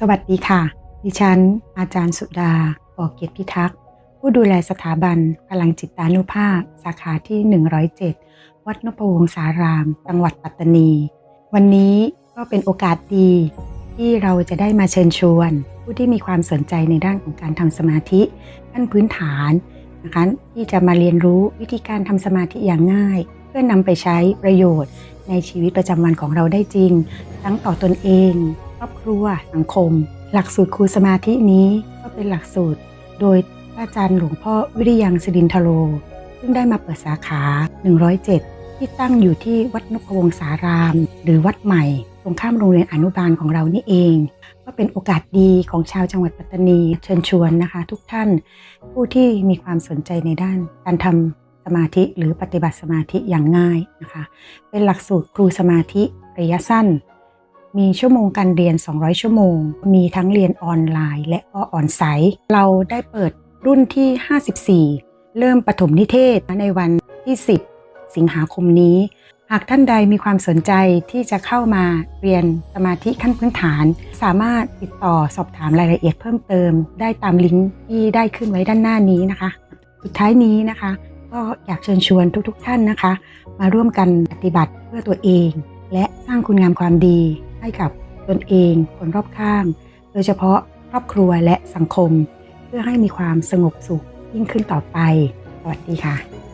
สวัสดีค่ะ ดิฉัน อาจารย์สุดาปอเกียรติพิทักษ์ ผู้ดูแลสถาบันพลังจิตานุภาพ สาขาที่ 107 วัดนพวงศาราม จังหวัดปัตตานี วันนี้ก็เป็นโอกาสดี ที่เราจะได้มาเชิญชวน ผู้ที่มีความสนใจในด้านของการทำสมาธิขั้นพื้นฐานนะคะที่จะมาเรียนรู้วิธีการทำสมาธิอย่างง่าย เพื่อนำไปใช้ประโยชน์ในชีวิตประจำวันของเราได้จริง ทั้งต่อตนเอง ครอบครัวสังคม หลักสูตรครูสมาธินี้ก็เป็นหลักสูตร โดยอาจารย์หลวงพ่อวิริยังสิรินทโร ซึ่งได้มาเปิดสาขา 107 ที่ตั้งอยู่ที่วัดนพวงศาราม หรือวัดใหม่ ตรงข้ามโรงเรียนอนุบาลของเรานี่เอง ก็เป็นโอกาสดีของชาวจังหวัดปัตตานี เชิญชวนนะคะ ทุกท่าน ผู้ที่มีความสนใจในด้าน การทำสมาธิหรือปฏิบัติสมาธิอย่างง่ายนะคะ เป็นหลักสูตรครูสมาธิระยะสั้น มีชั่วโมงการเรียน 200 ชั่วโมง มีทั้งเรียนออนไลน์ และก็ออนไซต์ เราได้เปิดรุ่นที่ 54 เริ่มปฐมนิเทศในวันที่ 10 สิงหาคมนี้ หากท่านใดมีความสนใจที่จะเข้ามาเรียนสมาธิขั้นพื้นฐาน สามารถติดต่อสอบถามรายละเอียดเพิ่มเติม ได้ตามลิงก์ที่ได้ขึ้นไว้ด้านหน้านี้นะคะ สุดท้ายนี้นะคะ ก็อยากเชิญชวนทุกๆทท่านนะคะ มาร่วมกันปฏิบัติเพื่อตัวเอง และสร้างคุณงามความดี ให้กับตนเอง คนรอบข้าง โดยเฉพาะครอบครัวและสังคม เพื่อให้มีความสงบสุขยิ่งขึ้นต่อไป สวัสดีค่ะ